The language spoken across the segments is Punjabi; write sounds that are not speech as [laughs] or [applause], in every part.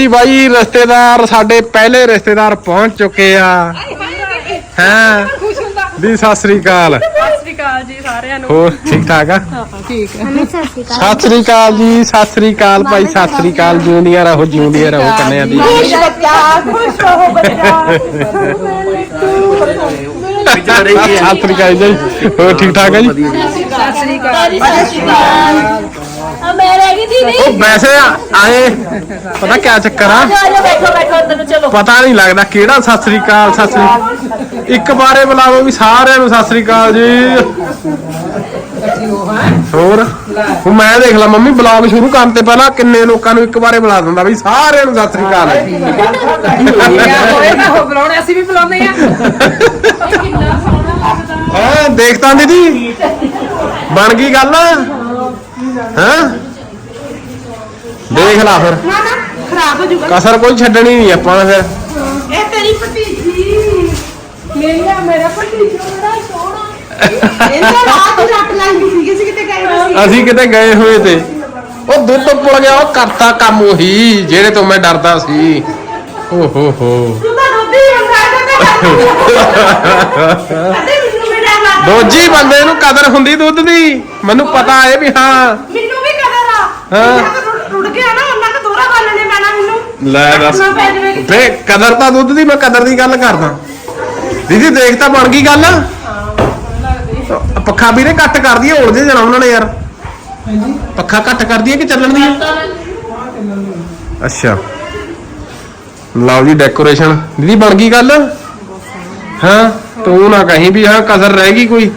ਜੀ ਬਾਈ ਰਿਸ਼ਤੇਦਾਰ ਸਾਡੇ ਪਹਿਲੇ ਰਿਸ਼ਤੇਦਾਰ ਪਹੁੰਚ ਚੁੱਕੇ ਆ। ਹਾਂ? ਦੀ ਸਤਿ ਸ੍ਰੀ ਅਕਾਲ। ਸਤਿ ਸ਼੍ਰੀ ਅਕਾਲ ਜੀ ਸਾਰਿਆਂ ਨੂੰ। ਹੋਰ ਠੀਕ ਠਾਕ ਆ? ਠੀਕ ਹੈ ਸਤਿ ਸ੍ਰੀ ਅਕਾਲ ਜੀ ਸਤਿ ਸ੍ਰੀ ਅਕਾਲ ਭਾਈ ਸਤਿ ਸ੍ਰੀ ਅਕਾਲ ਜਿਉਂਦੀਆਂ ਰਹੋ ਜਿਉਂਦੀਆਂ ਰਹੋ ਕੰਨਿਆਂ ਦੀ। ਸਤਿ ਸ੍ਰੀ ਅਕਾਲ ਜੀ। ਹੋਰ ਠੀਕ ਠਾਕ ਹੈ ਜੀ? ਉਹ ਵੈਸੇ ਆਏ ਪਤਾ ਕਿਆ ਚੱਕਰ ਆ? ਆਜੋ ਬੈਠੋ ਬੈਠੋ ਅੰਦਰ ਨੂੰ ਚਲੋ। ਪਤਾ ਨਹੀਂ ਲੱਗਦਾ ਕਿਹੜਾ ਸਤਿ ਸ੍ਰੀ ਅਕਾਲ ਸਤਿ ਸ੍ਰੀ ਇੱਕ ਬਾਰੇ ਬੁਲਾਵੋ ਵੀ ਸਾਰਿਆਂ ਨੂੰ ਸਤਿ ਸ੍ਰੀ ਅਕਾਲ ਜੀ। ਹੋਰ? ਹੁਣ ਮੈਂ ਦੇਖ ਲਾ ਮੰਮੀ ਬਲੌਗ ਸ਼ੁਰੂ ਕਰਨ ਤੇ ਪਹਿਲਾਂ ਕਿੰਨੇ ਲੋਕਾਂ ਨੂੰ ਇੱਕ ਬਾਰੇ ਬੁਲਾ ਦਿੰਦਾ ਵੀ ਸਾਰਿਆਂ ਨੂੰ ਸਤਿ ਸ੍ਰੀ ਅਕਾਲ ਹੋਏਗਾ ਉਹ ਬੁਲਾਉਣੇ ਅਸੀਂ ਵੀ ਬੁਲਾਉਂਦੇ ਆ ਹਾਂ ਦੇਖਤਾ ਦੀਦੀ ਬਣ ਗਈ ਗੱਲ। ਹਾਂ? ਦੇਖ ਲਾ ਫਿਰ। ਨਾ ਨਾ ਖਰਾਬ ਹੋ ਜੂਗਾ ਕਸਰ ਕੋਈ ਛੱਡਣੀ ਨਹੀਂ ਆਪਾਂ ਨੇ ਫਿਰ। ਇਹ ਤੇਰੀ ਭਤੀਜੀ। ਮੇਰਾ ਮੇਰਾ ਭਤੀਜਾ ਬੜਾ ਸੋਹਣਾ ਇਹਦਾ ਰਾਤ ਰੱਟ ਲਾਈ ਸੀ ਕਿਸੇ ਕਿਤੇ ਗਏ ਹੋਏ ਸੀ। ਅਸੀਂ ਕਿਤੇ ਗਏ ਹੋਏ ਤੇ। ਉਹ ਦੁੱਧ ਪੁੱਲ ਗਿਆ ਉਹ ਕਰਤਾ ਕੰਮ ਉਹੀ ਜਿਹੜੇ ਤੋਂ ਮੈਂ ਡਰਦਾ ਸੀ। ਓ ਹੋ ਹੋ। ਤੂੰ ਤਾਂ ਦੁੱਧ ਹੀ ਮੰਗਾਇਆ ਤਾਂ ਅਦੇ ਮੈਨੂੰ ਵੀ ਡਰ ਲੱਗਦਾ। ਦੋਜੀ ਬੰਦੇ ਨੂੰ ਕਦਰ ਹੁੰਦੀ ਦੁੱਧ ਦੀ। ਮੈਨੂੰ ਪਤਾ ਹੈ ਵੀ ਹਾਂ। ਮੈਨੂੰ ਵੀ ਕਦਰ ਆ। ਹਾਂ। ਜਿੰਨਾ ਕੁ ਰੁੜ- ਰੁੜ ਗਿਆ ਨਾ ਉਹਨਾਂ ਕੁ ਦੋਹਰਾ ਬਾਲਣੇ ਪੈਣਾ ਮੈਨੂੰ ਲੈ ਦੱਸ। ਵੇ ਕਦਰ ਤਾਂ ਦੁੱਧ ਦੀ ਮੈਂ ਕਦਰ ਦੀ ਗੱਲ ਕਰਦਾ। ਦੀਦੀ ਦੇਖ ਤਾਂ ਬਣ ਗਈ ਗੱਲ। ਪੱਖਾ ਵੀਰੇ ਕੱਟ ਕਰ ਦਈਏ ਉਲਝੇ ਜਾਣਾ ਉਹਨਾਂ ਨੇ ਯਾਰ। ਪੱਖਾ ਘੱਟ ਕਰ ਦਈਏ ਕਿ ਚੱਲਣ ਦੀ? ਅੱਛਾ। ਲਓ ਜੀ ਡੈਕੋਰੇਸ਼ਨ ਦੀਦੀ ਬਣ ਗਈ ਗੱਲ? ਹਾਂ ਤੂੰ ਨਾ ਕਹੀਂ ਵੀ ਹਾਂ ਕਸਰ ਰਹਿ ਗਈ ਕੋਈ।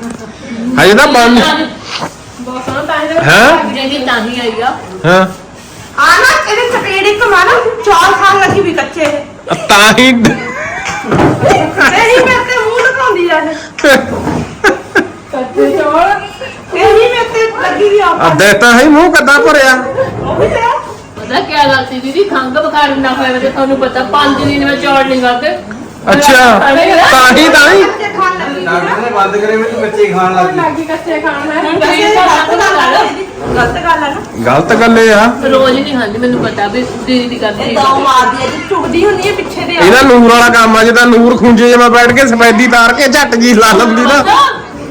ਹਜੇ ਤਾਂ ਬਣ ਬਹੁਤ ਸੋਹਣਾ ਤਾਂ ਇਹਦੇ ਹਾਂ ਜਿਹੜੀ ਤਾਂ ਹੀ ਆਈ ਆ। ਹਾਂ। ਆ ਨਾ ਇਹਦੇ ਚਪੇੜ ਇੱਕ ਮਾਨਾ ਚਾਰ ਖਾਣ ਲੱਗੀ ਵੀ ਕੱਚੇ। ਇਹ। ਤਾਂ ਹੀ ਇਹੀ ਮੇਰੇ ਤੇ ਮੂੰਹ ਲਗਾਉਂਦੀ ਆ ਇਹ। ਕੱਚੇ ਚੌਲ। ਇਹੀ ਮੇਰੇ ਤੇ ਲੱਗੀ ਵੀ ਆ। ਅੱਧੇ ਤਾਂ ਹੀ ਮੂੰਹ ਕੱਦਾ ਭਰਿਆ। ਉਹ ਵੀ ਤੇ ਪਤਾ ਕੀ ਗੱਲ ਸੀ ਦੀਦੀ ਖੰਗ ਬੁਖਾਰ ਨਾ ਹੋਇਆ ਤੇ ਤੁਹਾਨੂੰ ਪਤਾ ਪੰਜ ਦਿਨ ਵਿੱਚ ਚੌੜ ਨਹੀਂ ਕਰਦੇ ਅੱਛਾ ਤਾਂ ਹੀ ਤਾਂ ਹੀ। ਕੱਚੇ ਨਾ ਡਾਕਟਰ ਨੇ ਬੰਦ ਕਰੇ ਵੀ ਤੂੰ ਬੱਚੇ ਖਾਣ ਲੱਗ ਗਈ। ਲੱਗੀ ਕੱਚੇ ਖਾਣ ਹੈ ਹੁਣ ਵੈਸੇ ਤੁਸੀਂ ਗਲਤ ਗੱਲ ਆ। ਦੀਦੀ, ਗਲਤ ਗੱਲ ਆ ਨਾ। ਗਲਤ ਗੱਲ ਇਹ ਆ। ਰੋਜ਼ ਨਹੀਂ ਖਾਂਦੀ ਮੈਨੂੰ ਪਤਾ ਵੀ ਦੀਦੀ ਦੀ ਕਰਦੀ ਇਹ ਤਾਂ ਮਾਰਦੀ ਆ ਜੀ ਚੁਗਦੀ ਹੁੰਦੀ ਹੈ ਪਿੱਛੇ ਦੇ ਇਹਦਾ ਨੂਰ ਵਾਲਾ ਕੰਮ ਆ ਜਿਹਦਾ ਨੂਰ ਖੁੰਝੇ ਜਿਹਾ ਬੈਠ ਕੇ ਸਫੈਦੀ ਤਾਰ ਕੇ ਝੱਟ ਜੀ ਲਾ ਲੰਦੀ ਨਾ।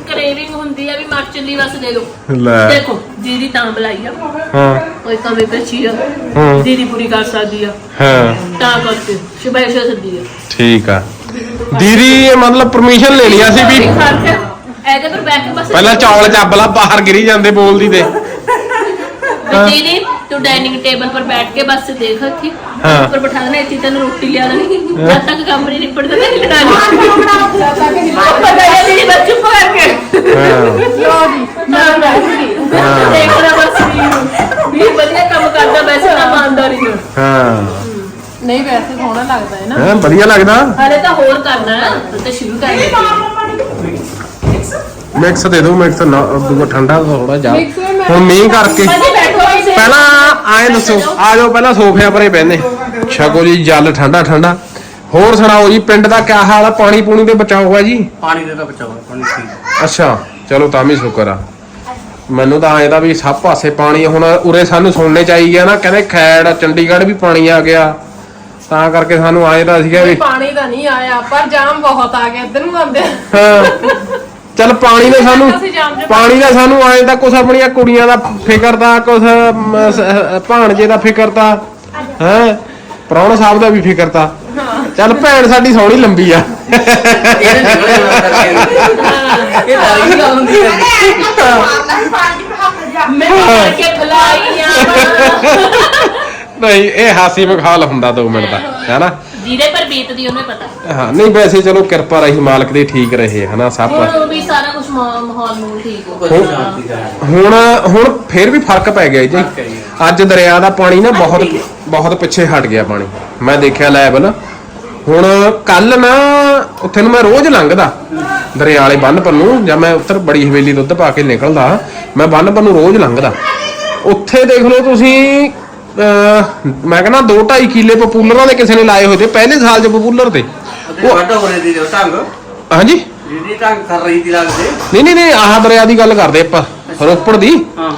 ਕਰੇਵਿੰਗ ਹੁੰਦੀ ਆ ਵੀ ਮਰ ਚੱਲੀ ਬਸ ਦੇ ਦੋ। ਲੈ। ਦੇਖੋ ਦੀਦੀ ਤਾਂ ਬੁਲਾਈ ਆ। ਹਾਂ। ਕੋਈ ਕਮੀ ਪੇਛੀ ਆ। ਹਾਂ। ਦੀਦੀ ਪੂਰੀ ਕਰ ਸਕਦੀ ਆ। ਹਾਂ। ਤਾਂ ਕਰਕੇ ਸ਼ੁਭੈਸ਼ਾ ਸੱਦੀ ਆ। ਠੀਕ ਆ। ਦੀਦੀ ਇਹ ਮਤਲਬ ਪਰਮਿਸ਼ਨ ਲੈਣੀ ਆ ਸੀ ਵੀ ਇਹਦੇ ਪਰ ਬੈਠ ਬਸ ਪਹਿਲਾਂ ਚੌਲ ਚੱਬਲਾ ਬਾਹਰ ਗਿਰੀ ਜਾਂਦੇ ਬੋਲਦੀ ਤੇ। ਵੀ ਦੀਦੀ ਤੂੰ ਡਾਈਨਿੰਗ ਟੇਬਲ ਪਰ ਬੈਠ ਕੇ ਬਸ ਦੇਖ ਇੱਥੇ। ਹਾਂ। ਉੱਪਰ ਬਿਠਾ ਦੇਣਾ ਇੱਥੇ ਤੈਨੂੰ ਰੋਟੀ ਲਿਆ ਦੇਣੀ। ਜਦ ਤੱਕ ਕੰਮ ਨਹੀਂ ਨਿਪੜਦਾ ਨਹੀਂ ਲੜਾਣੀ ਪਤਾ ਹੈ ਦੀਦੀ ਬਸ ਚੁੱਪ ਕਰਕੇ। ਹਾਂ। ਲੋ ਜੀ ਨਾ ਬੈਠੀ ਦੇਖ ਰਿਹਾ ਬਸ ਵੀ ਵੀ ਵਧੀਆ ਕੰਮ ਕਰਦਾ ਵੈਸੇ ਤਾਂ ਇਮਾਨਦਾਰੀ ਨਾਲ। ਹਾਂ। ਨਹੀਂ ਵੈਸੇ ਸੋਹਣਾ ਲੱਗਦਾ ਹੈ ਨਾ। ਹਾਂ ਵਧੀਆ ਲੱਗਦਾ? ਹਲੇ ਤਾਂ ਹੋਰ ਕਰਨਾ ਹੈ ਹੁਣ ਤਾਂ ਸ਼ੁਰੂ ਕਰ ਮਿਕਸ ਦੇ ਦਿਓ ਮਿਕਸ ਨਾ ਦੂਆ ਠੰਡਾ ਥੋੜਾ ਜਾ Mix ਵੀ ਮੈਂ- ਹੁਣ ਮੀਂਹ ਕਰਕੇ ਬੈਠੋ ਪਹਿਲਾਂ ਆਏ ਦੱਸੋ ਆ ਜਾਓ ਪਹਿਲਾਂ ਸੋਫਿਆਂ ਪਰੇ ਬਹਿਨੇ ਛਕੋ ਜੀ ਜਲ ਠੰਡਾ ਠੰਡਾ। ਹੋਰ ਸੁਣਾਓ ਜੀ ਪਿੰਡ ਦਾ ਕਿਆ ਹਾਲ ਆ? ਪਾਣੀ ਪੂਣੀ ਦੇ ਬਚਾਓ ਹੋਇਆ ਜੀ? ਪਾਣੀ ਦੇ ਤਾਂ ਬਚਾਓ ਪਾਣੀ ਠੀਕ ਅੱਛਾ ਚਲੋ ਤਾਂ ਵੀ ਸ਼ੁਕਰ ਆ। ਮੈਨੂੰ ਤਾਂ ਐਂ ਦਾ ਵੀ ਸਭ ਪਾਸੇ ਪਾਣੀ ਹੁਣ ਉਰੇ ਸਾਨੂੰ ਸੁਣਨੇ ਚਾਹੀ ਗਿਆ ਨਾ ਕਹਿੰਦੇ ਖੈੜ ਚੰਡੀਗੜ੍ਹ ਵੀ ਪਾਣੀ ਆ ਗਿਆ। ਤਾਂ ਕਰਕੇ ਸਾਨੂੰ ਆਏ ਤਾਂ ਸੀਗਾ ਵੀ ਪਾਣੀ ਤਾਂ ਨਹੀਂ ਆਇਆ ਪਰ ਜਾਮ ਬਹੁਤ ਆ ਗਿਆ ਇੱਧਰ ਨੂੰ ਆਉਂਦੇ ਹਾਂ। ਚੱਲ ਪਾਣੀ ਨੇ ਸਾਨੂੰ ਅਸੀਂ ਜਾਮ ਚ ਪਾਣੀ ਦਾ ਸਾਨੂੰ ਆਏ ਤਾਂ ਕੁਛ ਆਪਣੀਆਂ ਕੁੜੀਆਂ ਦਾ ਫਿਕਰ ਦਾ ਕੁਛ ਅਮ, ਸ- ਭਾਣਜੇ ਦਾ ਫਿਕਰ ਤਾਂ ਹੈ? ਪ੍ਰਾਹੁਣਾ ਸਾਹਿਬ ਦਾ ਵੀ ਫਿਕਰ ਤਾਂ। ਚੱਲ ਭੈਣ ਸਾਡੀ ਸੋਹਣੀ ਲੰਬੀ ਆ। ਨਿਕਲੇ ਨਾ ਕਰਕੇ ਇਹ ਦੀ ਗੱਲ ਹੁੰਦੀ ਹੈ। ਮੈਂ ਕਰਕੇ ਨਹੀਂ ਇਹ ਹਾਸੀ ਮਖਾਲ ਹੁੰਦਾ 2 ਮਿੰਟ ਦਾ ਹੈਨਾ? ਜਿਹਦੇ ਪਰ ਬੀਤਦੀ ਉਹਨੂੰ ਪਤਾ। ਹਾਂ ਨਹੀਂ ਵੈਸੇ ਚਲੋ ਕਿਰਪਾ ਰਹੀ ਮਾਲਕ ਦੀ ਠੀਕ ਰਹੇ ਹਨਾ ਸਭ ਹੁਣ ਵੀ ਸਾਰਾ ਕੁਝ ਮਾਹੌਲ ਨੂੰ ਠੀਕ ਹੋ ਦਾ ਹੁਣ ਹੁਣ ਫੇਰ ਵੀ ਫ਼ਰਕ ਪੈ ਗਿਆ ਜੀ। ਅੱਜ ਦਰਿਆ ਦਾ ਪਾਣੀ ਨਾ ਬਹੁਤ ਬਹੁਤ ਪਿੱਛੇ ਹਟ ਗਿਆ ਪਾਣੀ। ਮੈਂ ਦੇਖਿਆ ਲੈਵਲ ਹੁਣ ਕੱਲ ਨਾ ਉੱਥੇ ਨੂੰ ਮੈਂ ਰੋਜ਼ ਲੰਘਦਾ। ਦਰਿਆ ਵਾਲੇ ਬੰਨ ਪੰਨੂ ਜਾਂ ਮੈਂ ਉੱਤਰ ਬੜੀ ਹਵੇਲੀ ਦੁੱਧ ਪਾ ਕੇ ਨਿਕਲਦਾ ਮੈਂ ਬੰਨ ਪੰਨੂ ਰੋਜ਼ ਲੰਘਦਾ। ਉੱਥੇ ਦੇਖ ਲਓ ਤੁਸੀਂ ਮੈਂ ਕਹਿੰਦਾ 2.5 ਕਿੱਲੇ ਪਪੂਲਰਾਂ ਦੇ ਕਿਸੇ ਨੇ ਲਾਏ ਹੋਏ ਤੇ ਪਹਿਲੇ ਸਾਲ ਚ ਪਪੂਲਰ ਤੇ। ਉਹ ਵੱਡਾ ਹੋ ਰਹੀ ਦੀ ਜੋ ਢੰਗ। ਹਾਂਜੀ? ਜਿਹਦੀ ਢੰਗ ਕਰ ਰਹੀ ਦੀ ਲੱਗਦੇ। ਨਹੀਂ ਨਹੀਂ ਨਹੀਂ ਆਹ ਦਰਿਆ ਦੀ ਗੱਲ ਕਰਦੇ ਆਪਾਂ ਰੋਪੜ ਦੀ। ਹਾਂ।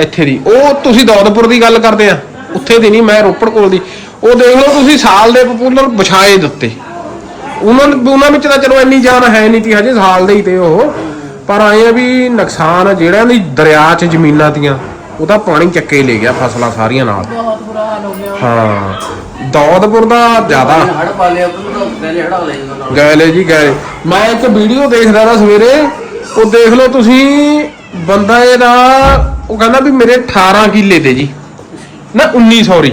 ਇੱਥੇ ਦੀ। ਉਹ ਤੁਸੀਂ ਦੌਦਪੁਰ ਦੀ ਗੱਲ ਕਰਦੇ ਆ। ਉੱਥੇ ਦੀ ਨਹੀਂ ਮੈਂ ਰੋਪੜ ਕੋਲ ਦੀ। ਉਹ ਦੇਖ ਲਓ ਤੁਸੀਂ ਸਾਲ ਦੇ ਪਪੂਲਰ ਵਿਛਾਏ ਦਿੱਤੇ ਉਹਨਾਂ ਉਹਨਾਂ ਵਿੱਚ ਤਾਂ ਚਲੋ ਇੰਨੀ ਜਾਨ ਹੈ ਨਹੀਂ ਤੀ ਹਜੇ ਸਾਲ ਦੇ ਹੀ ਤੇ ਉਹ। ਪਰ ਆਏ ਆ ਵੀ ਨੁਕਸਾਨ ਜਿਹੜਿਆਂ ਦੀ ਦਰਿਆ 'ਚ ਜ਼ਮੀਨਾਂ ਤੀਆਂ। ਉਹਦਾ ਪਾਣੀ ਚੱਕੇ ਲੈ ਗਿਆ ਫਸਲਾਂ ਸਾਰੀਆਂ ਨਾਲ। ਬਹੁਤ ਬੁਰਾ ਹਾਲ ਹੋ। ਗਿਆ ਹਾਂ ਦੌਦਪੁਰ ਦਾ ਜ਼ਿਆਦਾ। ਹੜ ਪਾ ਲਿਆ ਪਹਿਲੇ ਹੜਾ ਲੈ ਜਾਂਦਾ ਗਏ ਲੈ ਜੀ ਗਏ। ਮੈਂ ਇੱਕ ਵੀਡੀਓ ਦੇਖਦਾ ਦਾ ਸਵੇਰੇ ਉਹ ਦੇਖ ਲਓ ਤੁਸੀਂ ਬੰਦਾ ਇਹਦਾ ਉਹ ਕਹਿੰਦਾ ਵੀ ਮੇਰੇ 18 ਕਿੱਲੇ ਤੇ ਜੀ। ਨਾ 19 ਸੌਰੀ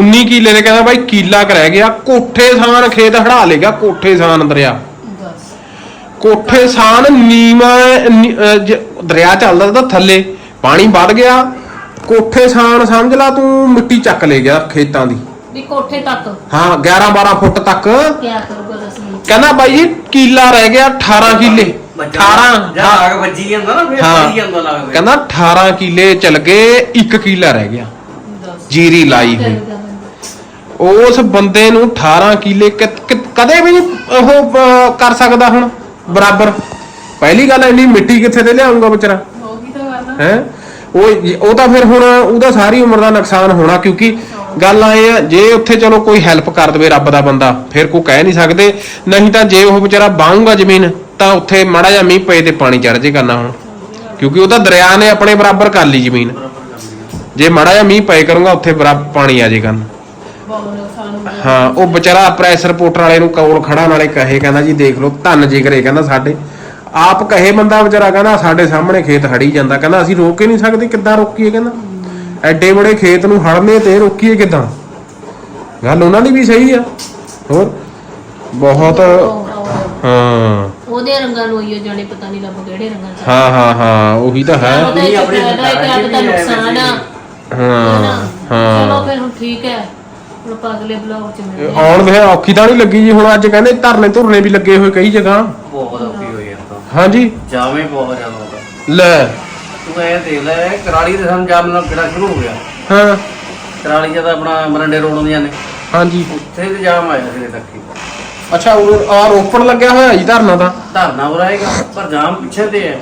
19 ਕਿੱਲੇ ਤੇ ਕਹਿੰਦਾ ਬਾਈ ਕਿੱਲਾ ਕ ਰਹਿ ਗਿਆ ਕੋਠੇ ਸਾਨ ਖੇਤ ਹੜਾ ਲੇਗਾ ਕੋਠੇ ਸਾਨ ਦਰਿਆ। ਕੋਠੇ ਸਾਨ ਨੀਵਾ ਨੀ- ਦਰਿਆ ਚੱਲਦਾ ਤਾਂ ਥੱਲੇ। ਪਾਣੀ ਵੱਧ ਗਿਆ ਕੋਠੇ ਸਾਨ ਸਮਝ ਲਾ ਤੂੰ ਮਿੱਟੀ ਚੱਕ ਲੈ ਗਿਆ ਖੇਤਾਂ ਦੀ। ਵੀ ਕੋਠੇ ਤੱਕ। ਹਾਂ 11 12 ਫੁੱਟ ਤੱਕ। ਕਿਆ ਕਰੂਗਾ ਦੱਸ। ਕਹਿੰਦਾ ਬਾਈ ਜੀ ਕੀਲਾ ਰਹਿ ਗਿਆ 18 ਕਿੱਲੇ। 18 ਜਾਂ ਆਗ ਵੱਜੀ ਜਾਂਦਾ ਨਾ ਫਿਰ ਹਾਂ। ਵੱਜੀ ਜਾਂਦਾ ਲੱਗਦਾ ਕਹਿੰਦਾ 18 ਕਿੱਲੇ ਚਲ ਗਏ 1 ਕਿੱਲਾ ਰਹਿ ਗਿਆ। ਜੀਰੀ ਲਾਈ ਹੋਈ। ਉਸ ਬੰਦੇ ਨੂੰ 18 ਕਿੱਲੇ ਕਦੇ ਵੀ ਨਹੀਂ ਉਹ ਅਹ, ਕਰ ਸਕਦਾ ਹੁਣ। ਬਰਾਬਰ। ਪਹਿਲੀ ਗੱਲ ਇੰਨੀ ਮਿੱਟੀ ਕਿੱਥੇ ਤੇ ਲਿਆਉਂਗਾ ਵਿਚਾਰਾ? ਹੈ। ਉਹ ਉਹ ਤਾਂ ਫਿਰ ਹੁਣ ਉਹਦਾ ਸਾਰੀ ਉਮਰ ਦਾ ਨੁਕਸਾਨ ਹੋਣਾ ਕਿਉਂਕਿ ਗੱਲ ਆਏ ਆ, ਜੇ ਉੱਥੇ ਚਲੋ ਕੋਈ ਹੈਲਪ ਕਰ ਦਵੇ ਰੱਬ ਦਾ ਬੰਦਾ, ਫਿਰ ਕੋਈ ਕਹਿ ਨਹੀਂ ਸਕਦੇ। ਨਹੀਂ ਤਾਂ ਜੇ ਉਹ ਵਿਚਾਰਾ ਬਾਹੂਗਾ ਜ਼ਮੀਨ, ਤਾਂ ਉੱਥੇ ਮਾੜਾ ਜਿਹਾ ਮੀਂਹ ਪਏ ਤੇ ਪਾਣੀ ਚੜ ਜੇ ਕਰਨਾ ਹੁਣ। ਕਿਉਂਕਿ ਉਹਦਾ ਦਰਿਆ ਨੇ ਆਪਣੇ ਬਰਾਬਰ ਕਰ ਲਈ ਜ਼ਮੀਨ। ਜੇ ਮਾੜਾ ਜਿਹਾ ਮੀਂਹ ਪਏ ਕਰੂੰਗਾ, ਉੱਥੇ ਬਰਾਬਰ ਪਾਣੀ ਆ ਜੇ ਕਰਨਾ ਹਾਂ, ਉਹ ਵਿਚਾਰਾ ਪ੍ਰੈਸ ਰਿਪੋਰਟਰ ਵਾਲੇ ਨੂੰ ਕੋਲ ਖੜਾ ਨਾਲੇ ਕਹੇ, ਕਹਿੰਦਾ ਜੀ ਦੇਖ ਲਓ, ਧੰਨ ਜਿਗਰੇ ਕਹਿੰਦਾ ਸਾਡੇ। ਆਪ ਕਹੇ ਬੰਦਾ ਵਿਚਾਰਾ ਕਹਿੰਦਾ ਸਾਡੇ ਸਾਹਮਣੇ ਖੇਤ ਹੜੀ ਜਾਂਦਾ। ਕਹਿੰਦਾ ਅਸੀਂ ਰੋਕ ਹੀ ਨਹੀਂ ਸਕਦੇ ਕਿੱਦਾਂ ਰੋਕੀਏ ਕਹਿੰਦਾ? ਐਡੇ ਬੜੇ ਖੇਤ ਨੂੰ ਹੜਨੇ ਤੇ ਰੋਕੀਏ ਕਿੱਦਾਂ? ਗੱਲ ਉਹਨਾਂ ਦੀ ਵੀ ਸਹੀ ਆ। ਹੋਰ? ਬਹੁਤ ਹਾਂ। ਉਹਦੇ ਰੰਗਾਂ ਨੂੰ ਹੀ ਜਾਣੇ ਪਤਾ ਨਹੀਂ ਲੱਭ ਕਿਹੜੇ ਰੰਗਾਂ ਚ ਹਾਂ ਹਾਂ ਹਾਂ ਉਹੀ ਤਾਂ ਹੈ। ਉਹਦਾ ਇੱਕ ਫਾਇਦਾ ਇੱਕ ਆਪ ਦਾ ਨੁਕਸਾਨ ਆ। ਹਾਂ ਚਲੋ ਹਾਂ। ਫਿਰ ਹੁਣ ਠੀਕ ਹੈ। ਹੁਣ ਆਪਾਂ ਅਗਲੇ ਬਲੌਗ ਚ ਮਿਲਦੇ ਇਹ ਹਾਂ। ਆਉਣ ਦੇ ਔਖੀ ਤਾਂ ਨਹੀਂ ਲੱਗੀ ਜੀ। ਹੁਣ ਅੱਜ ਕਹਿੰਦੇ ਧਰਨੇ ਧੁਰਨੇ ਵੀ ਲੱਗੇ ਹੋਏ ਕਈ ਜਗ੍ਹਾ। ਬਹੁਤ। ਔਖੀ ਹੋਈ ਹੈ ਹਾਂਜੀ ਬਹੁਤ ਜ਼ਿਆਦਾ ਲੈ। ਤੂੰ ਇਹ ਦੇਖ ਲੈ ਕਰਾਲੀ ਦੇ ਸਾਨੂੰ ਜਾਮ ਨਾਲ ਕਿਹੜਾ ਸ਼ੁਰੂ ਹੋ ਗਿਆ। ਹਾਂ। ਕਰਾਲੀ ਜਦ ਆਪਣਾ ਮਰੰਡੇ ਰੋਡ ਹੁੰਦੀਆਂ ਨੇ ਹਾਂਜੀ। ਉੱਥੇ ਤੇ ਜਾਮ ਆਇਆ ਜਿਹੜੇ ਤੱਕ ਹੀ। ਅੱਛਾ ਉਹ ਆ ਰੋਪੜ ਲੱਗਿਆ ਹੋਇਆ ਜੀ ਧਰਨਾ ਦਾ ਧਰਨਾ ਹੋ ਰਹੇਗਾ ਪਰ ਜਾਮ ਪਿੱਛੇ ਤੇ ਹੈ।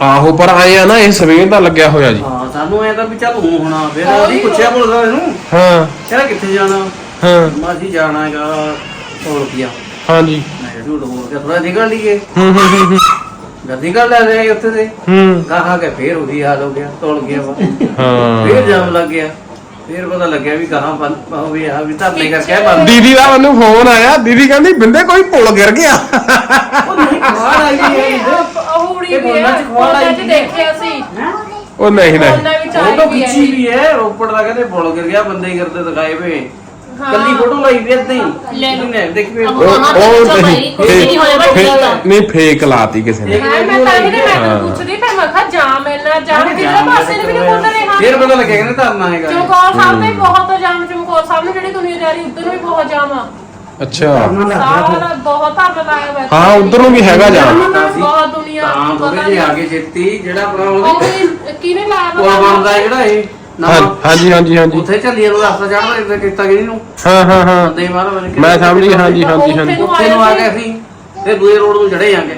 ਆਹੋ ਪਰ ਆਏ ਆ ਨਾ ਇਹ ਸਵੇਰ ਦਾ ਲੱਗਿਆ ਹੋਇਆ ਜੀ। ਹਾਂ ਸਾਨੂੰ ਐ ਤਾਂ ਵੀ ਚੱਲ ਹੁਣ ਹੋਣਾ ਫਿਰ ਅਸੀਂ ਪੁੱਛਿਆ ਪੁਲਿਸ ਵਾਲੇ ਨੂੰ ਹਾਂ। ਕਹਿੰਦਾ ਕਿੱਥੇ ਜਾਣਾ? ਹਾਂ। ਜਾਣਾ ਹੈਗਾ 100 ਰੁਪਿਆ ਹਾਂਜੀ। ਮੈਂ ਕਿਹਾ ਝੂਠ ਬੋਲ ਕੇ ਥੋੜਾ ਨਿਕਲ ਲਈਏ। ਹੂੰ ਹੂੰ ਹੂੰ ਹੂੰ, ਜਦ ਨਿਕਲ ਲੈ ਰਹੇ ਉੱਥੇ ਦੇ ਹੂੰ। ਕਹਾ ਕੇ ਫੇਰ ਉਹੀ ਹਾਲ ਹੋ ਗਿਆ ਤੋੜ ਗਿਆ ਵਾ। ਹਾਂ। ਫੇਰ ਜਾਮ ਲੱਗ ਗਿਆ। ਫੇਰ ਪਤਾ ਲੱਗਿਆ ਵੀ ਕਹਾਂ ਬੰਦ ਹੋ ਵੀ ਆ ਵੀ ਧਰਨੇ ਕਰਕੇ ਬੰਦ। ਦੀਦੀ ਦਾ ਮੈਨੂੰ ਫੋਨ ਆਇਆ ਦੀਦੀ ਕਹਿੰਦੀ ਬਿੰਦੇ ਕੋਈ ਪੁਲ ਗਿਰ ਗਿਆ। ਉਹ ਨਹੀਂ ਖਵਾੜ ਆਈ ਹੈ ਉਹ ਉੜੀ ਇਹ ਵੀ ਬੋਲਣਾ ਹੈ ਚ ਖਵਾੜ ਆਈ ਉਹਨਾਂ ਚ ਸੀ। ਦੇਖਿਆ ਸੀ। ਉਹ ਨਹੀਂ ਨਹੀਂ। ਉਹਨਾਂ ਵਿੱਚ ਉਹ ਆਈ ਤਾਂ ਵੀ ਹੈ ਪਿੱਛੇ ਵੀ ਹੈ ਰੋਪੜ ਦਾ ਕਹਿੰਦੇ ਪੁਲ ਗਿਰ ਗਿਆ ਬੰਦੇ ਹੀ ਕਰਦੇ ਦਿਖਾਏ ਵੇ। ਕੱਲੀ ਫੋਟੋ ਲਾਈ ਵੀ ਏਦਾਂ ਹੀ। ਲੈ ਲਓ। ਨੇ ਦੇਖ ਵੀ ਉਹ- ਉਹ ਉਹ ਨਹੀਂ ਕੁਛ ਨਹੀਂ ਹੋਇਆ ਬਸ ਫੇ- ਗੱਲ ਆ। ਨਹੀਂ ਫੇਕ ਲਾਤੀ ਕਿਸੇ ਨੇ। ਮੈਂ ਮੈਂ ਤਾਂ ਹੀ ਤੇ ਮੈਂ ਹਾਂ। ਤੈਨੂੰ ਪੁੱਛਦੀ ਫਿਰ ਮੈਂ ਕਿਹਾ ਜਾਮ ਇੰਨਾ ਜਾਮ ਕਿਹੜੇ ਪਾਸੇ ਨੂੰ ਵੀ ਨਹੀਂ ਮੁੰਡ ਰਿਹਾ ਫੇਰ ਪਤਾ ਲੱਗਿਆ ਕਹਿੰਦੇ ਧਰਨਾ ਹੈਗਾ। ਚਮਕੌਰ ਸਾਹਿਬ ਤੇ ਬਹੁਤ ਜਾਮ ਚਮਕੌਰ ਸਾਹਿਬ ਨੂੰ ਜਿਹੜੀ ਦੁਨੀਆਦਾਰੀ ਉਧਰ ਨੂੰ ਵੀ ਬਹੁਤ ਜਾਮ ਆ। ਅੱਛਾ। ਸਾਰਾ ਬਹੁਤ ਧਰਨਾ ਲਾਇਆ ਹੋਇਆ। ਹਾਂ ਉਧਰ ਨੂੰ ਵੀ ਹੈਗਾ ਜਾਮ। ਬਹੁਤ ਦੁਨੀਆ ਤਾਂ ਪਤਾ ਥੋੜੇ ਨਹੀਂ। ਜਿਹੇ ਆਗੇ ਛੇਤੀ ਜਿਹੜਾ ਆਪਣਾ ਉਹ ਉਹਦੀ ਵੀ ਕਿਹਨੇ ਲਾਇਆ ਪੁਲ ਬਣਦਾ ਜਿਹੜਾ ਇਹ। ਹਾਂ- ਹਾਂਜੀ ਹਾਂਜੀ ਹਾਂਜੀ। ਉੱਥੇ ਚੱਲੀ ਨੂੰ ਰਸਤਾ ਚੜਦਾ ਇੱਥੇ ਕੀਤਾ ਕਿ ਨੂੰ ਹਾਂ ਹਾਂ ਹਾਂ। ਬੰਦੇ ਮਾਰ ਮੈਂ ਸਮਝ ਗਿਆ ਹਾਂਜੀ ਹਾਂਜੀ ਹਾਂਜੀ। ਉੱਥੇ ਨੂੰ ਆ ਗਏ ਅਸੀਂ ਤੇ ਦੂਏ ਰੋਡ ਨੂੰ ਚੜੇ ਜਾਂਗੇ।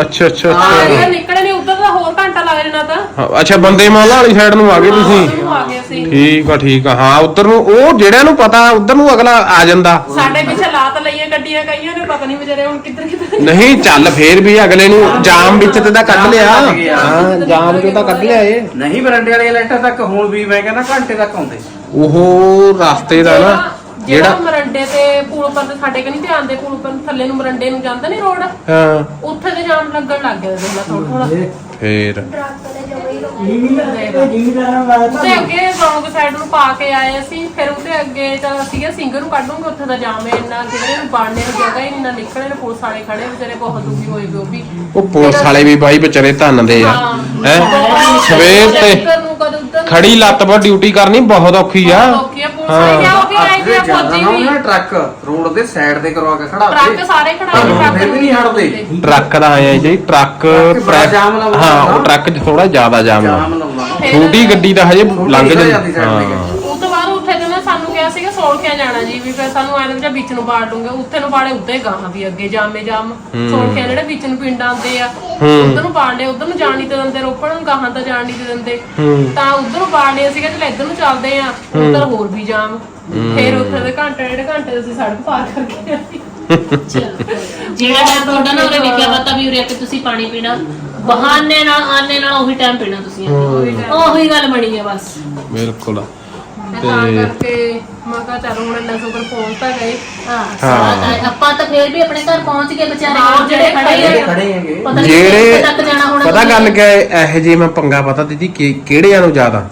ਅੱਛਾ ਅੱਛਾ ਅੱਛਾ। ਨਿਕਲੇ ਨਹੀਂ ਉਧਰ ਦਾ ਹੋਰ ਘੰਟਾ ਲੱਗ ਜਾਣਾ ਤਾਂ। ਹਾਂ, ਅੱਛਾ ਬੰਦੇ ਮਾਲਾ ਵਾਲੀ ਸਾਈਡ ਨੂੰ ਆ ਗਏ ਤੁਸੀਂ? ਉੱਧਰ ਨੂੰ ਆ ਗਏ ਅਸੀਂ। ਠੀਕ ਆ ਠੀਕ ਆ ਹਾਂ ਉਧਰ ਨੂੰ ਉਹ ਜਿਹੜਿਆਂ ਨੂੰ ਪਤਾ ਉਧਰ ਨੂੰ ਅਗਲਾ ਆ ਜਾਂਦਾ। ਸਾਡੇ ਪਿੱਛੇ ਲਾਤ ਲਈਆਂ ਗੱਡੀਆਂ ਕਈਆਂ ਨੇ ਪਤਾ ਨਹੀਂ ਵਿਚਾਰੇ ਹੁਣ ਕਿੱਧਰ ਕਿੱਧਰ ਨਹੀਂ ਚੱਲ ਫੇਰ ਵੀ ਅਗਲੇ ਨੂੰ ਜਾਮ ਵਿੱਚ ਤੇ ਤਾਂ ਕੱਢ ਲਿਆ। ਹਾਂ ਜਾਮ ਚੋਂ ਤਾਂ ਕੱਢ ਲਿਆ ਇਹ। ਨਹੀਂ ਬਰੰਡੇ ਵਾਲੇ ਲੈਟਰ ਤੱਕ ਹੁਣ ਵੀ ਮੈਂ ਕਹਿੰਦਾ ਘੰਟੇ ਤੱਕ ਆਉਂਦੇ। ਉਹ ਰਸਤੇ ਦਾ ਨਾ। ਜਿਹੜਾ ਜਿਹੜਾ ਮਰੰਡੇ ਤੇ ਪੁਲ ਪਰ ਤੇ ਸਾਡੇ ਕਨੀ ਧਿਆਨ ਦੇ ਪੁਲ ਪਰ ਥੱਲੇ ਨੂੰ ਮਰੰਡੇ ਨੂੰ ਜਾਂਦਾ ਨਹੀਂ ਰੋਡ? ਹਾਂ। ਉੱਥੇ ਤੇ ਜਾਮ ਲੱਗਣ ਲੱਗ ਗਿਆ ਦੇਖ ਲੈ ਥੋੜਾ ਥੋੜਾ ਫੇਰ। ਤੇ ਅੱਗੇ ਰੌਂਗ ਸਾਈਡ ਨੂੰ ਪਾ ਕੇ ਆਏ ਅਸੀਂ ਫਿਰ ਉਹਦੇ ਅੱਗੇ ਚਲ ਸੀਗਾ ਸਿੰਗਰ ਨੂੰ ਕੱਢੂਗੇ ਉੱਥੇ ਦਾ ਜਾਮ ਹੈ ਇੰਨਾ ਕਿਹੜੇ ਨੂੰ ਬਾੜਨੇ ਨੂੰ ਜਗ੍ਹਾ ਹੀ ਨਹੀਂ ਨਾ ਨਿਕਲਣੇ ਨੂੰ ਪੁਲਿਸ ਵਾਲੇ ਖੜੇ ਵਿਚਾਰੇ ਬਹੁਤ ਦੁਖੀ ਹੋਏ ਵੀ ਉਹ ਵੀ। ਉਹ ਪੁਲਿਸ ਵਾਲੇ ਵੀ ਬਾਈ ਵਿਚਾਰੇ ਧੰਨ ਦੇ ਆ। ਹੈ। ਸਵੇਰ ਤੇ ਖੜੀ ਲੱਤ 'ਪਰ ਡਿਊਟੀ ਕਰਨੀ ਬਹੁਤ ਔਖੀ ਆ ਪੁਲਿਸ ਵਾਲੇ ਕਿਹਾ ਉਹ ਵੀ ਆਏ ਵੀ ਆ ਫੌਜੀ ਵੀ। ਨਾ ਟਰੱਕ ਰੋਡ ਦੇ ਸਾਈਡ ਤੇ ਕਰਵਾ ਕੇ ਖੜਾ ਟਰੱਕ ਸਾਰੇ ਟਰੱਕ ਫਿਰ ਵੀ ਨਹੀਂ ਹਟਦੇ। ਟਰੱਕ ਦਾ ਆਇਆ ਜੀ ਟਰੱਕ ਹਾਂ। ਉਹ ਟਰੱਕ 'ਚ ਥੋੜਾ ਜ਼ਿਆਦਾ ਜਾਮ ਛੋਟੀ ਗੱਡੀ ਦਾ ਹਜੇ ਲੰਘ ਜਾਂਦੀ ਹਾਂ ਉਹ ਤੋਂ ਬਾਅਦ ਉੱਥੇ ਤੇ ਨਾ ਸਾਨੂੰ ਕਿਹਾ ਸੋਲਖਿਆ ਜਾਣਾ ਜੀ? ਵੀ ਫਿਰ ਸਾਨੂੰ ਐਂ ਜਾਂ ਵਿੱਚ ਨੂੰ ਬਾੜ ਲੂੰਗੇ। ਉੱਥੇ ਨੂੰ ਬਾੜੇ ਉੱਤੇ ਗਾਹਾਂ ਵੀ ਅੱਗੇ ਜਾਮੇ ਜਾਮ। ਸੋਲਖਿਆ ਜਿਹੜੇ ਵਿੱਚ ਨੂੰ ਪਿੰਡ ਆਉਂਦੇ ਆ ਉਧਰ ਨੂੰ ਬਾੜਨੇ ਉਧਰ ਨੂੰ ਜਾਣ ਨਹੀਂ ਤੇ ਦਿੰਦੇ ਰੋਪੜ ਨੂੰ ਗਾਹਾਂ ਤਾਂ ਜਾਣ ਨਹੀਂ ਤੇ ਦਿੰਦੇ। ਤਾਂ ਉਧਰ ਨੂੰ ਬਾੜਨੇ ਸੀਗਾ ਚਲ ਇੱਧਰ ਨੂੰ ਚੱਲਦੇ ਆ ਉਧਰ ਹੋਰ ਵੀ ਜਾਮ। ਫਿਰ ਉੱਥੇ ਦੇ ਘੰਟੇ ਡੇਢ ਘੰਟੇ ਅਸੀਂ ਸੜਕ ਪਾਰ ਕਰਕੇ ਆਏ। [laughs] ਜਿਹੜਾ ਟਾਈਮ ਤੁਹਾਡਾ ਨਾ ਉਰੇ ਲਿਖਿਆ ਪਤਾ ਵੀ ਉਰੇ ਆ ਕੇ ਤੁਸੀਂ ਪਾਣੀ ਪੀਣਾ। ਬਹਾਨੇ ਨਾਲ ਆਨੇ ਨਾਲ ਉਹੀ ਟਾਈਮ ਪੀਣਾ ਤੁਸੀਂ। ਉਹੀ ਗੱਲ ਬਣੀ ਹੈ ਬਸ। ਬਿਲਕੁਲ। ਤੇ ਤਾਂ ਕਰਕੇ ਮੈਂ ਕਿਹਾ ਚੱਲ ਹੁਣ ਇੰਨਾ ਸੁਪਰ ਪਹੁੰਚ ਤਾਂ ਗਏ ਹਾਂ। ਆਪਾਂ ਤਾਂ ਫੇਰ ਵੀ ਆਪਣੇ ਘਰ ਪਹੁੰਚ ਗਏ ਵਿਚਾਰੇ ਹਾਂ, ਜਿਹੜੇ ਖੜੇ ਆ। ਖੜੇ ਹੈਗੇ। ਪਤਾ ਨਹੀਂ ਜਿਹੜੇ ਕਿੱਥੇ ਤੱਕ ਜਾਣਾ ਹੋਣਾ ਪਤਾ ਗੱਲ ਕਿਆ ਹੈ ਇਹੋ ਜਿਹੇ ਮੈਂ ਪੰਗਾ ਪਤਾ ਦੀਦੀ ਕਿ- ਕਿਹੜਿਆਂ ਨੂੰ ਜ਼ਿਆਦਾ?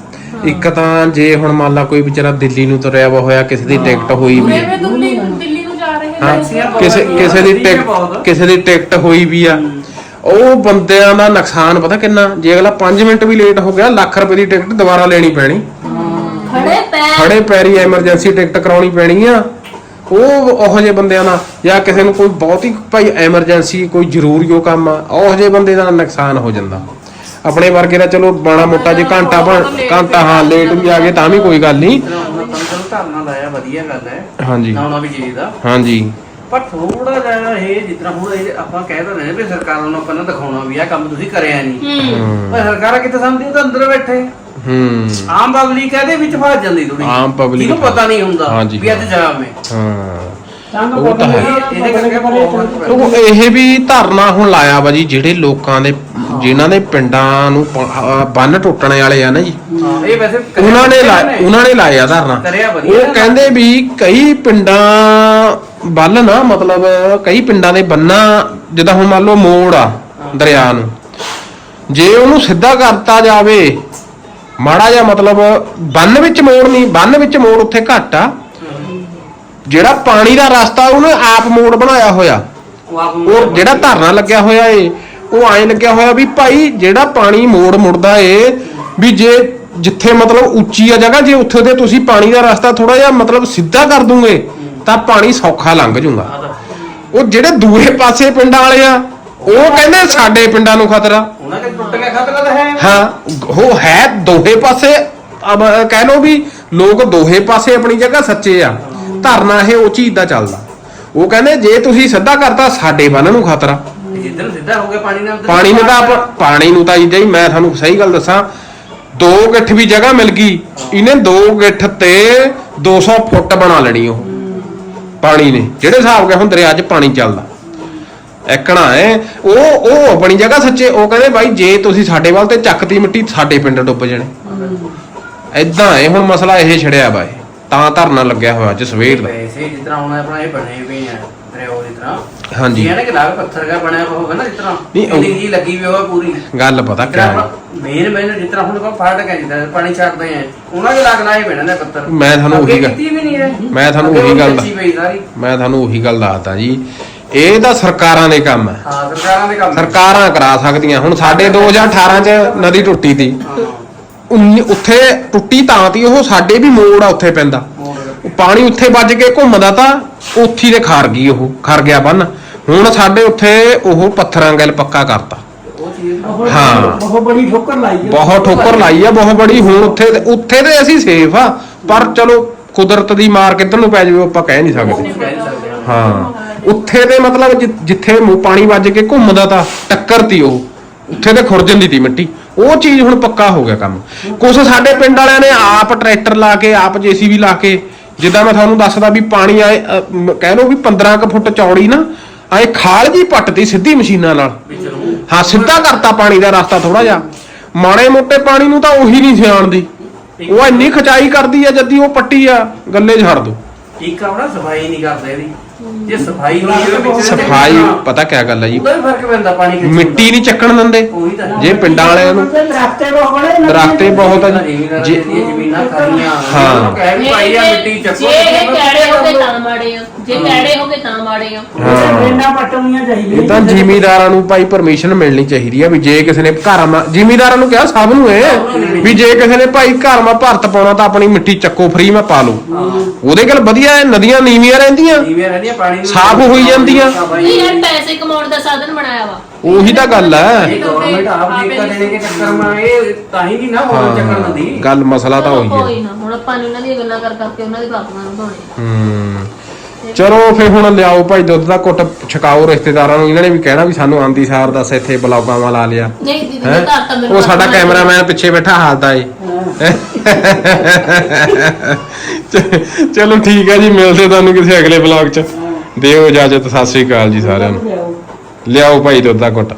ਇੱਕ ਤਾਂ ਜੇ ਹੁਣ ਮੰਨ ਲਾ ਕੋਈ ਵਿਚਾਰਾ ਦਿੱਲੀ ਨੂੰ ਤੁਰਿਆ ਵਾ ਹੋਇਆ ਕਿਸੇ ਦੀ ਟਿਕਟ ਹੋਈ ਵੀ ਪੂਰੇ ਹੈ ਵੇ ਦਿੱਲੀ ਦਿੱਲੀ ਨੂੰ ਜਾ ਰਹੇ ਹਾਂ। ਨੇ। ਕਿਸੇ ਕਿਸੇ ਦੀ ਟਿਕਟ ਕਿਸੇ ਦੀ ਟਿਕਟ ਹੋਈ ਵੀ ਆ। ਉਹ ਬੰਦਿਆਂ ਦਾ ਨੁਕਸਾਨ ਪਤਾ ਕਿੰਨਾ? ਜੇ ਅਗਲਾ 5 ਮਿੰਟ ਵੀ ਲੇਟ ਹੋ ਗਿਆ ਲੱਖ ਰੁਪਏ ਦੀ ਟਿਕਟ ਦੁਬਾਰਾ ਲੈਣੀ ਪੈਣੀ। ਖੜੇ ਪੈਰ ਐਮਰਜੈਂਸੀ ਟਿਕਟ ਕਰਾਉਣੀ ਪੈਣੀ ਆ। ਉਹ ਉਹੋ ਜਿਹੇ ਬੰਦਿਆਂ ਨਾਲ ਜਾਂ ਕਿਸੇ ਨੂੰ ਕੋਈ ਬਹੁਤ ਹੀ ਭਾਈ ਐਮਰਜੈਂਸੀ ਕੋਈ ਜ਼ਰੂਰੀ ਉਹ ਕੰਮ ਆ ਉਹੋ ਜਿਹੇ ਬੰਦੇ ਦਾ ਨੁਕਸਾਨ ਹੋ ਜਾਂਦਾ। ਆਪਣੇ ਵਰਗੇ ਦਾ ਚਲੋ ਬਾਣਾ ਮੋਟਾ ਜੇ ਘੰਟਾ ਬਣ ਘੰਟਾ ਹਾਂ ਲੇਟ ਵੀ ਆ ਗਏ ਤਾਂ ਵੀ ਕੋਈ ਗੱਲ ਨਹੀਂ। ਚਲੋ ਧਰਨਾ ਲਾਇਆ ਵਧੀਆ ਗੱਲ ਹੈ। ਹਾਂਜੀ। ਨਾਉਣਾ ਵੀ ਚਾਹੀਦਾ ਹਾਂਜੀ। ਪਰ ਥੋੜਾ ਜਿਹਾ ਇਹ ਜਿਤਨਾ ਹੁਣ ਇਹ ਆਪਾਂ ਕਹਿ ਤਾਂ ਰਹੇ ਵੀ ਸਰਕਾਰਾਂ ਨੂੰ ਆਪਾਂ ਨੇ ਦਿਖਾਉਣਾ ਵੀ ਆ ਕੰਮ ਤੁਸੀਂ ਕਰਿਆ ਨਹੀਂ। ਪਰ ਸਰਕਾਰਾਂ ਕਿਤੇ ਸਮਝਦੀ ਉਹ ਤਾਂ ਅੰਦਰ ਬੈਠੇ। ਹੂੰ। ਆਮ ਪਬਲਿਕ ਇਹਦੇ ਵਿੱਚ ਫਸ ਜਾਂਦੀ ਥੋੜੀ ਆਮ public ਜਿਹਨੂੰ ਪਤਾ ਨਹੀਂ ਹੁੰਦਾ ਹਾਂਜੀ, ਵੀ ਅੱਜ ਜਾਮ ਹੈ। ਹਾਂ ਉਹ ਤਾਂ ਹੈ। ਇਹਦੇ ਕਰਕੇ ਬਹੁਤ ਉਹ ਇਹ ਵੀ ਧਰਨਾ ਹੁਣ ਲਾਇਆ ਵਾ ਜੀ ਜਿਹੜੇ ਲੋਕਾਂ ਦੇ ਜਿਨ੍ਹਾਂ ਦੇ ਪਿੰਡਾਂ ਨੂੰ ਪ- ਅਹ ਬੰਨ ਟੁੱਟਣੇ ਵਾਲੇ ਆ ਨਾ ਜੀ। ਹਾਂ, ਇਹ ਵੈਸੇ ਕਰਿਆ ਉਹਨਾਂ ਨੇ ਲਾ- ਵਧੀਆ ਉਹਨਾਂ ਨੇ ਲਾਇਆ ਧਰਨਾ। ਕਰਿਆ ਵਧੀਆ ਉਹ ਕਹਿੰਦੇ ਵੀ ਕਈ ਪਿੰਡਾਂ ਵੱਲ ਨਾ ਮਤਲਬ ਕਈ ਪਿੰਡਾਂ ਦੇ ਬੰਨਾ ਜਿੱਦਾਂ ਹੁਣ ਮੰਨ ਲਓ ਮੋੜ ਆ ਦਰਿਆ ਨੂੰ। ਜੇ ਉਹਨੂੰ ਸਿੱਧਾ ਕਰਤਾ ਜਾਵੇ ਮਾੜਾ ਜਿਹਾ ਮਤਲਬ ਬੰਨ ਵਿੱਚ ਮੋੜ ਨਹੀਂ ਬੰਨ ਵਿੱਚ ਮੋੜ ਉੱਥੇ ਘੱਟ ਆ। ਜਿਹੜਾ ਪਾਣੀ ਦਾ ਰਸਤਾ ਉਹਨੇ ਆਪ ਮੋੜ ਬਣਾਇਆ ਹੋਇਆ। ਉਹ ਆਪ ਉਹ ਜਿਹੜਾ ਧਰਨਾ ਲੱਗਿਆ ਹੋਇਆ ਏ ਉਹ ਐਂ ਲੱਗਿਆ ਹੋਇਆ ਵੀ ਭਾਈ ਜਿਹੜਾ ਪਾਣੀ ਮੋੜ ਮੁੜਦਾ ਏ ਵੀ ਜੇ ਜਿੱਥੇ ਮਤਲਬ ਉੱਚੀ ਆ ਜਗ੍ਹਾ ਜੇ ਉੱਥੇ ਦੇ ਤੁਸੀਂ ਪਾਣੀ ਦਾ ਰਸਤਾ ਥੋੜਾ ਜਿਹਾ ਮਤਲਬ ਸਿੱਧਾ ਕਰ ਦੂਗੇ ਤਾਂ ਪਾਣੀ ਸੌਖਾ ਲੰਘ ਜੂਗਾ। ਉਹ ਜਿਹੜੇ ਦੂਏ ਪਾਸੇ ਪਿੰਡਾਂ ਵਾਲੇ ਆ ਉਹ ਕਹਿੰਦੇ ਸਾਡੇ ਪਿੰਡਾਂ ਨੂੰ ਖਤਰਾ। ਉਹਨਾਂ ਦੇ ਟੁੱਟ ਗਿਆ ਖਤਰਾ ਤਾਂ ਹੈ। ਹਾਂ ਉਹ ਹੈ ਦੋਹੇ ਪਾਸੇ। ਅਬ ਕਹਿ ਲਓ ਵੀ ਲੋਕ ਦੋਹੇ ਪਾਸੇ ਆਪਣੀ ਜਗ੍ਹਾ ਸੱਚੇ ਆ। ਧਰਨਾ ਇਹ ਉਹ ਚੀਜ਼ ਦਾ ਚੱਲਦਾ। ਉਹ ਕਹਿੰਦੇ ਜੇ ਤੁਸੀਂ ਸਿੱਧਾ ਕਰਤਾ ਸਾਡੇ ਬੰਨ ਨੂੰ ਖਤਰਾ। ਜਿੱਦਣ ਸਿੱਧਾ ਹੋ ਗਿਆ ਪਾਣੀ ਨਾਲ ਉੱਧਰ ਪਾਣੀ ਨੂੰ ਤਾਂ ਆਪ- ਪਾਣੀ ਨੂੰ ਤਾਂ ਜੀ ਮੈਂ ਤੁਹਾਨੂੰ ਸਹੀ ਗੱਲ ਦੱਸਾਂ ਦੋ ਗਿੱਠ ਵੀ ਜਗ੍ਹਾ ਮਿਲ ਗਈ। ਇਹਨੇ ਦੋ ਗਿੱਠ ਤੇ 200 ਫੁੱਟ ਬਣਾ ਲੈਣੀ ਉਹ। ਪਾਣੀ ਨੇ। ਜਿਹੜੇ ਹਿਸਾਬ ਕੇ ਹੁਣ ਦਰਿਆ 'ਚ ਪਾਣੀ ਚੱਲਦਾ। ਐਕਣਾ ਹੈ। ਉਹ ਉਹ ਆਪਣੀ ਜਗ੍ਹਾ ਸੱਚੇ ਉਹ ਕਹਿੰਦੇ ਬਾਈ ਜੇ ਤੁਸੀਂ ਸਾਡੇ ਵੱਲ ਤੇ ਚੱਕਤੀ ਮਿੱਟੀ ਸਾਡੇ ਪਿੰਡ ਡੁੱਬ ਜਾਣੇ। ਐਦਾਂ ਹੈ ਹੁਣ ਮਸਲਾ ਇਹ ਛੜਿਆ ਬਾਈ। ਤਾਂ ਧਰਨਾ ਲੱਗਿਆ ਹੋਇਆ ਅੱਜ ਸਵੇਰ ਦਾ। ਵੈਸੇ ਜਿਸ ਤਰ੍ਹਾਂ ਹੁਣ ਆਪਣਾ ਇਹ ਬਣੇ ਵੀ ਆ ਦਰਿਓ ਦੀ ਤਰ੍ਹਾਂ। ਹਾਂਜੀ। ਇਹ ਨਾ ਕਿ ਲਾਗ ਪੱਥਰ ਦਾ ਬਣਿਆ ਹੋਵੇ ਨਾ ਜਿਸ ਤਰ੍ਹਾਂ। ਨਹੀਂ, ਜੀ ਲੱਗੀ ਵੀ ਹੋਵੇ ਪੂਰੀ। ਗੱਲ ਪਤਾ ਕਿਆ ਹੈ। ਮੇਨ ਮੇਨ ਜਿਸ ਤਰ੍ਹਾਂ ਹੁਣ ਕੋ ਫਾੜ ਕੇ ਜਿੱਦਾਂ ਪਾਣੀ ਛੱਡਦੇ ਆ ਉਹਨਾਂ ਦੇ ਲਾਗ ਲਾਏ ਪੈਣਾ ਨੇ ਪੱਥਰ। ਮੈਂ ਤੁਹਾਨੂੰ ਉਹੀ ਗੱਲ- ਹੈ। ਮੈਂ ਤੁਹਾਨੂੰ ਉਹੀ ਗੱਲ- ਮੈਂ ਤੁਹਾਨੂੰ ਉਹੀ ਗੱਲ ਦੱਸਦਾ ਜੀ। ਇਹ ਤਾਂ ਸਰਕਾਰਾਂ ਦੇ ਕੰਮ ਹੈ। ਹਾਂ ਸਰਕਾਰਾਂ ਦੇ ਕੰਮ ਸਰਕਾਰਾਂ ਕਰਾ ਸਕਦੀਆਂ। ਹੁਣ ਸਾਡੇ 2018 ਚ ਨਦੀ ਟੁੱਟੀ ਤੀ। ਉੱਨੀ- ਉੱਥੇ ਟੁੱਟੀ ਤਾਂ ਤੀ ਉਹ ਸਾਡੇ ਵੀ ਮੋੜ ਆ ਉੱਥੇ ਪੈਂਦਾ। ਉਹ ਪਾਣੀ ਉੱਥੇ ਵੱਜ ਕੇ ਘੁੰਮਦਾ ਤਾਂ ਉੱਥੀ ਦੇ ਖਾਰ ਗਈ ਉਹ ਖਰ ਗਿਆ ਬੰਨ। ਹੁਣ ਸਾਡੇ ਉੱਥੇ ਉਹ ਪੱਥਰਾਂ ਗੱਲ ਪੱਕਾ ਕਰਤਾ। ਉਹ ਚੀਜ਼ ਹਾਂ। ਬਹੁਤ ਬੜੀ ਠੋਕਰ ਲਾਈ ਹੈ ਬਹੁਤ ਠੋਕਰ ਲਾਈ ਆ ਬਹੁਤ ਬੜੀ। ਹੁਣ ਉੱਥੇ ਉੱਥੇ ਤੇ ਅਸੀਂ ਸੇਫ ਆ ਪਰ ਚਲੋ ਕੁਦਰਤ ਦੀ ਮਾਰ ਕਿੱਧਰ ਨੂੰ ਪੈ ਜਾਵੇ ਉਹ ਆਪਾਂ ਕਹਿ ਨਹੀਂ ਸਕਦੇ। ਹਾਂ। ਉੱਥੇ ਦੇ ਮਤਲਬ ਜਿ- ਜਿੱਥੇ ਮੂੰਹ ਪਾਣੀ ਵੱਜ ਕੇ ਘੁੰਮਦਾ ਤਾਂ ਟੱਕਰ ਤੀ ਉਹ। ਉੱਥੇ ਤੇ ਖੁਰ ਜਾਂਦੀ ਤੀ ਮਿੱਟੀ। ਉਹ ਚੀਜ਼ ਹੁਣ ਪੱਕਾ ਹੋ ਗਿਆ ਕੰਮ। ਕੁਛ ਸਾਡੇ ਪਿੰਡ ਵਾਲਿਆਂ ਨੇ ਆਪ ਟਰੈਕਟਰ ਲਾ ਕੇ ਆਪ ਜੀਸੀਬੀ ਲਾ ਕੇ ਜਿੱਦਾਂ ਮੈਂ ਤੁਹਾਨੂੰ ਦੱਸਦਾ ਵੀ ਪਾਣੀ ਆਏ ਅ, ਮ- ਕਹਿ ਲਓ ਵੀ 15 ਕੁ ਫੁੱਟ ਚੌੜੀ ਨਾ ਆਏ ਖਾਲ ਜੀ ਪੱਟਤੀ ਸਿੱਧੀ ਮਸ਼ੀਨਾਂ ਨਾਲ। ਹਾਂ ਸਿੱਧਾ ਕਰਤਾ ਪਾਣੀ ਦਾ ਰਸਤਾ ਥੋੜਾ ਜਿਹਾ। ਮਾੜੇ ਮੋਟੇ ਪਾਣੀ ਨੂੰ ਤਾਂ ਉਹੀ ਨਹੀਂ ਸਿਆਣਦੀ ਉਹ ਇੰਨੀ ਖਚਾਈ ਕਰਦੀ ਆ ਜਦੀ ਉਹ ਪੱਟੀ ਆ ਗੱਲੇ ਚ ਛੱਡ ਦੋ। ਇੱਕ ਆਪਣਾ ਸਫ਼ਾਈ ਨਹੀਂ ਕਰਦੇ ਇਹਦੀ। ਜੇ ਸਫ਼ਾਈ ਹੋਈ ਹੋਵੇ ਵਿੱਚ ਦੇ ਸਫ਼ਾਈ ਪਤਾ ਕਿਆ ਗੱਲ ਹੈ ਜੀ? ਉਹਦਾ ਵੀ ਫ਼ਰਕ ਪੈਂਦਾ ਪਾਣੀ ਖਿੱਚਣ ਦਾ। ਮਿੱਟੀ ਨਹੀਂ ਚੱਕਣ ਦਿੰਦੇ। ਉਹੀ ਤਾਂ। ਹੈ। ਜੇ ਪਿੰਡਾਂ ਵਾਲਿਆਂ ਨੂੰ ਦਰਖਤੇ ਬਹੁਤ ਬੜੇ ਦਰਖਤੇ ਬਹੁਤ ਆ ਜੀ। ਜ਼ਮੀਨਾਂ ਜੇ ਦੀਆਂ ਜ਼ਮੀਨਾਂ ਖਾਲੀਆਂ ਹਾਂ। ਉਹਨੂੰ ਕਹਿ ਵੀ ਭਾਈ ਆ ਮਿੱਟੀ ਚੱਕੋ ਜੇ ਇਹ ਕੈੜੇ ਹੋ ਗਏ ਤਾਂ ਮਾੜੇ ਆ। ਜੇ ਕੈੜੇ ਹੋ ਗਏ ਤਾਂ ਮਾੜੇ ਆ। ਹਾਂ। ਪਿੰਡਾਂ ਪੱਟਣੀਆਂ ਚਾਹੀਦੀਆਂ। ਇਹ ਤਾਂ ਜ਼ਿਮੀਦਾਰਾਂ ਨੂੰ ਭਾਈ ਪਰਮਿਸ਼ਨ ਮਿਲਣੀ ਚਾਹੀਦੀ ਆ ਵੀ ਜੇ ਕਿਸੇ ਨੇ ਘਰ ਮਾ ਜ਼ਿਮੀਦਾਰਾਂ ਨੂੰ ਕਿਹਾ ਸਭ ਨੂੰ ਏ ਵੀ ਜੇ ਕਿਸੇ ਨੇ ਭਾਈ ਘਰ ਮਾ ਭਰਤ ਪਾਉਣਾ ਤਾਂ ਆਪਣੀ ਮਿੱਟੀ ਚੱਕੋ ਫ੍ਰੀ ਮੈਂ ਪਾ ਲਓ। ਉਹਦੇ ਗੱਲ ਵਧੀਆ ਹੈ ਨਦੀਆਂ ਨੀਵੀਆਂ ਰਹਿੰਦੀਆਂ। ਨੀਵੇਂ ਰਹਿੰਦੀਆਂ ਪਾਣੀ ਨੂੰ ਸਾਫ਼ ਹੋਈ ਜਾਂਦੀਆਂ। ਨਹੀਂ ਯਾਰ ਪੈਸੇ ਕਮਾਉਣ ਦਾ ਸਾਧਨ ਬਣਾਇਆ ਵਾ। ਉਹੀ ਤਾਂ ਗੱਲ ਹੈ। ਇਹ ਗਵਰਨਮੈਂਟ ਆਪ ਜੀ ਕਾ ਦੇਣੇ ਕੇ ਚੱਕਰ ਮਾ ਇਹ ਤਾਂ ਹੀ ਨਹੀਂ ਨਾ ਹੋਰ ਚੱਕਰ ਨਦੀ ਗੱਲ ਮਸਲਾ ਤਾਂ ਉਹੀ ਹੈ। ਕੋਈ ਨਾ ਹੁਣ ਆਪਾਂ ਨੇ ਉਹਨਾਂ ਦੀਆਂ ਗੱਲਾਂ ਕਰ ਕਰਕੇ ਉਹਨਾਂ ਦੇ ਬਾਪੂਆਂ ਨੂੰ ਧੋਣੇ ਹੂੰ। ਚਲੋ ਫਿਰ ਹੁਣ ਲਿਆਓ ਭਾਈ ਦੁੱਧ ਦਾ ਘੁੱਟ ਛਕਾਓ ਰਿਸ਼ਤੇਦਾਰਾਂ ਨੂੰ ਇਹਨਾਂ ਨੇ ਵੀ ਕਹਿਣਾ ਵੀ ਸਾਨੂੰ ਆਂਦੀ ਸਾਰ ਦੱਸ ਇੱਥੇ ਬਲੌਗਾਂ ਵਾਲਾ ਲਾ ਲਿਆ। ਨਹੀਂ ਦੀਦੀ ਹੈਂ? ਦੇ ਘਰ ਤਾਂ ਮੈਨੂੰ ਉਹ ਸਾਡਾ ਕੈਮਰਾਮੈਨ ਪਿੱਛੇ ਬੈਠਾ ਹਾਲਦਾ ਏ? ਚ- ਚਲੋ ਠੀਕ ਹੈ ਜੀ ਮਿਲਦੇ ਤੁਹਾਨੂੰ ਕਿਸੇ ਅਗਲੇ ਵਲੌਗ ਚ। ਦਿਓ ਇਜਾਜ਼ਤ ਸਤਿ ਸ੍ਰੀ ਅਕਾਲ ਜੀ ਸਾਰਿਆਂ ਨੂੰ। ਲਿਆਓ ਭਾਈ ਦੁੱਧ ਦਾ ਘੁੱਟ।